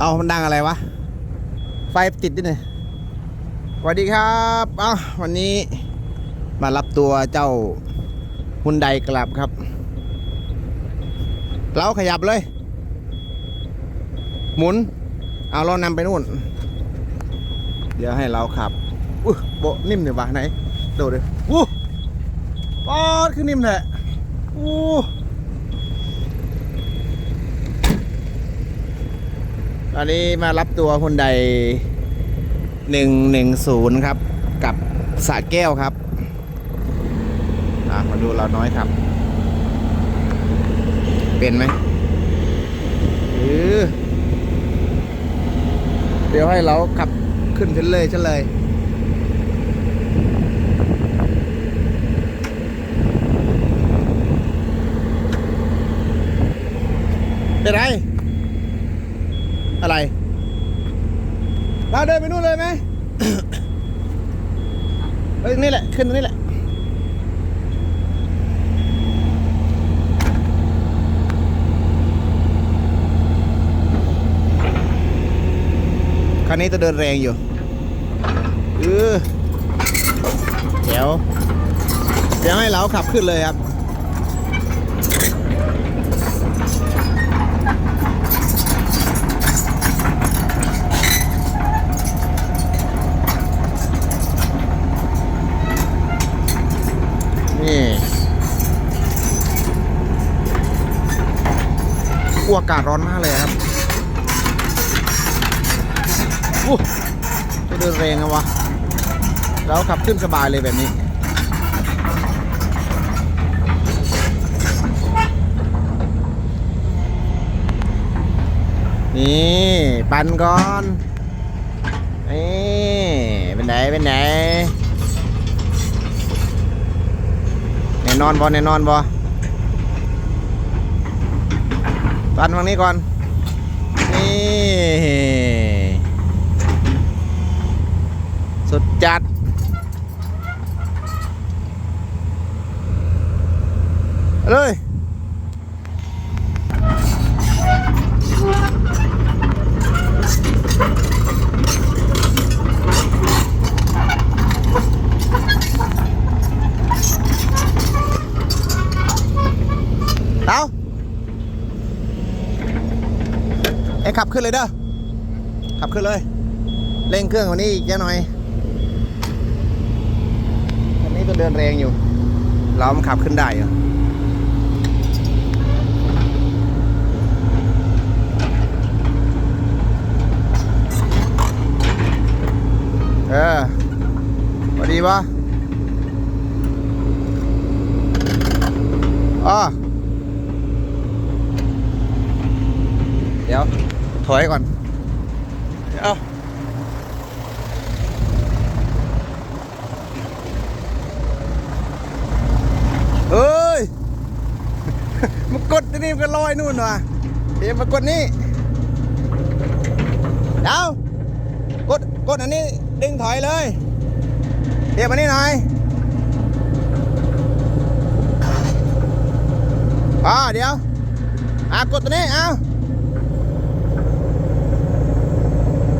เอามันดังอะไรวะ ไฟติดดิเนี่ยสวัสดีครับอ้าวันนี้มารับตัวเจ้าฮุนไดกลับครับ เราขยับเลย หมุน เอาเรานำไปนู่น เดี๋ยวให้เราขับอุ้ยโบนิ่มเนี่ยวะไหน โดดเลยอู้ปอดขึ้นนิ่มแหละอู้ อนนี้มารับตัวคนใดหนึ่งหนึ่งศูนย์ครับ กับสะแก้วครับมาดูเราน้อยครับ เป็นไหมเออเดี๋ยวให้เราขับขึ้นเฉนเลยเฉนเลยเป็นไร เราเดินไปนู่นเลยไหมเอ้ยนี่แหละ ขึ้นตรงนี้แหละคันนี้จะเดินแรงอยู่เออเดี๋ยวเดี๋ยวให้เราขับขึ้นเลยครับ นี่ อู้อากาศร้อนมากเลยครับอู้จะเดินแรงนะวะ แล้วขับขึ้นสบายเลยแบบนี้นี่ปันก่อนนี่เป็นไหนเป็นไหนแน่นอนบอแน่นอนบอ ปันฝั่งนี้ก่อน นี่ สุดจัด เลย เอาไอ้ ขับขึ้นเลยเด้อ ขับขึ้นเลย เร่งเครื่องกวันนี้อีกแค่หน่อยอันนี้ตัวเดินแรงอยู่ เรามันขับขึ้นได้อยู่เออพอดีปะอ๋อเดี๋ยว ถอยก่อนเดี๋ยวเอ้ยมากดที่นี่มันก็ลอยนู่นว่ะเดี๋ยวมากดนี่เดี๋ยวกดกดอันนี้ดึงถอยเลยเดี๋ยวมานี่หน่อยอ่าเดี๋ยวอะกดตัวนี้เอา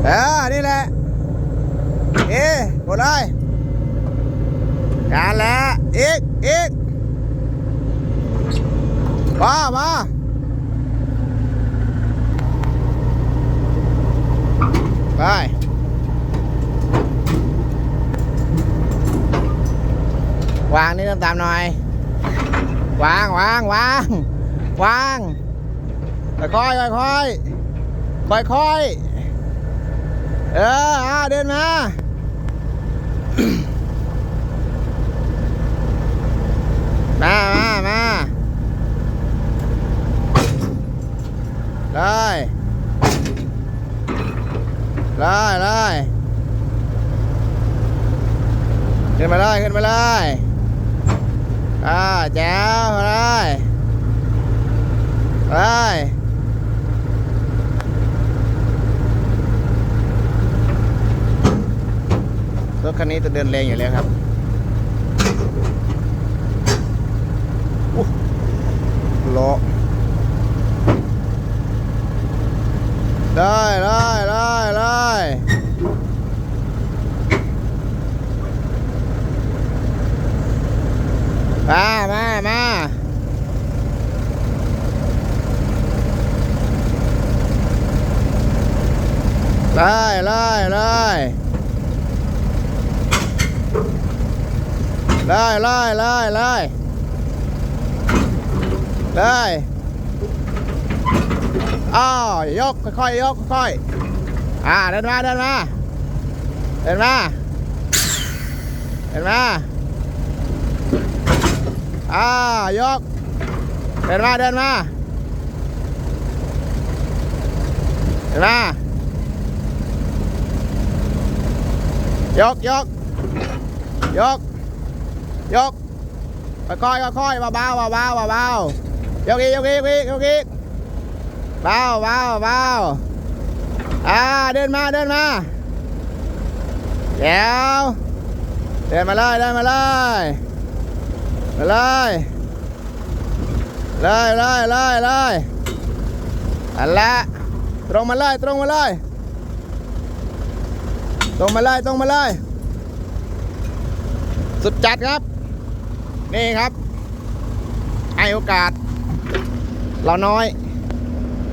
เออ นี่แหละ เอ๊กดเลยการแล้วอีกอีกมามาไปวางนี่ตามหน่อย วางวางวางวางค่อยๆค่อยๆค่อย เอออ่าเดินมามามามาเลยเลยเลยขึ้นมาเลยขึ้นมาเลยอ่าแจ๋วมาเลยเลยร ถคันนี้จะเดินแรงอยู่แล้วครับล้อได้ได้ได้ได้มามามาได้ได้ได้ ได้ได้ได้ได้ได้อ้าวยกค่อยๆยกค่อยๆอ่าเดินมาเดินมาเดินมาเดินมาอ้าวยกเดินมาเดินมาเดินมายกยกยก ยกค่อยๆค่อยๆเบาๆเบาๆเบาๆยกอีกยกอีกยกอีกยกอีกเบาเบาเบาอ่าเดินมาเดินมาเดี๋ยวเดินมาเลยเดินมาเลยมาเลยเลยเลยเลยเลยอันละตรงมาเลยตรงมาเลยตรงมาเลยตรงมาเลยสุดจัดครับ นี่ครับให้โอกาส เราน้อย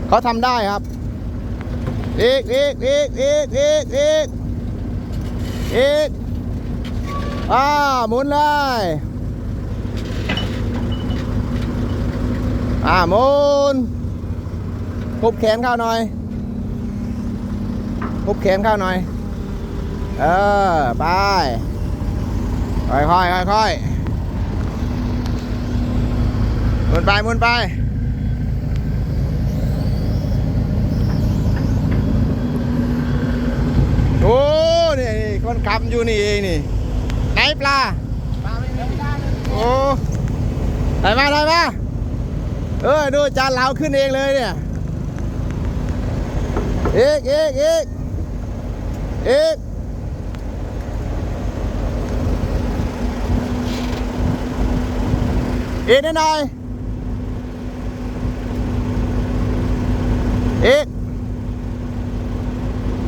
เขาทำได้ครับอีกอีกอีกอีกอีกอีกอีกอ่าหมุนเลยอ่าหมุนหุบแขนเข้าหน่อยหุบแขนเข้าหน่อย เออ ไป ค่อยค่อยค่อยค่อยห มุนไปมุนไปโอ้นี่คนขับอยู่นี่เองนี่ไหนปลาปลาไม่ดีโอ้ได้มาได้มาเออดูจานเหลาขึ้นเองเลยเนี่ยเอีกอีกอีกอีกอีกนิดหน่อย อีก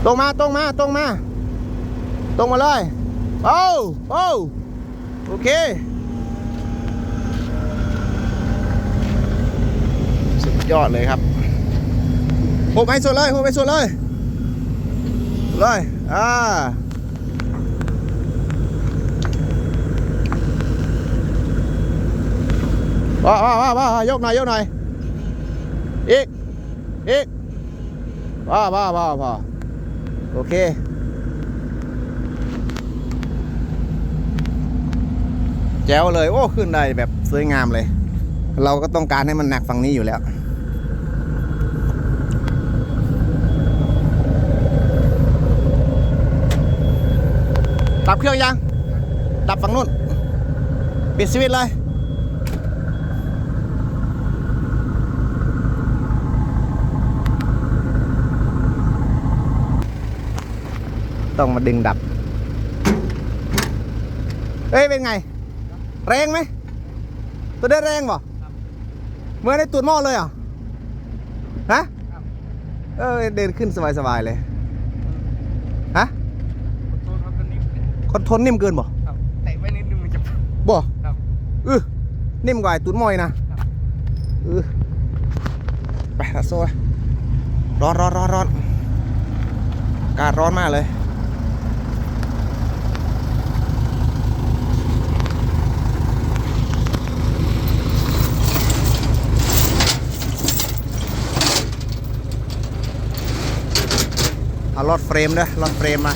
ตรงมาตรงมาตรงมา ตรงมาเลยโอ้โอ้โอเคสุดยอดเลยครับหุบให้สุดเลยหุบให้สุดเลยเลยอ่าว้าวว้าวว้าวยกหน่อยยกหน่อยอีกอีก ว้าวว้าวว้าวว้าวโอเคแจ๋วเลย โอ้ขึ้นได้แบบสวยงามเลย เราก็ต้องการให้มันหนักฝั่งนี้อยู่แล้วดับเครื่องยัง ดับฝั่งนู้น ปิดสวิตช์เลย ต้องมาดึงดับ เอ้ยเป็นไง แรงไหม ตัวได้แรงบ่เมื่อได้ตูดหม้อเลยเหรอฮะเออเดินขึ้นสบายๆเลยฮะโทษครับตอนนี้คอนทนนิ่มเกินบ่ครับเตะไว้นิดนึงมันจะบ่ครับเออนิ่มกว่าไอ้ตูดหม้อยนะเออไปละโซ่ละร้อนร้อนร้อนร้อนอากาศร้อนมากเลย เอาลอดเฟรมด้วยลอดเฟรมมา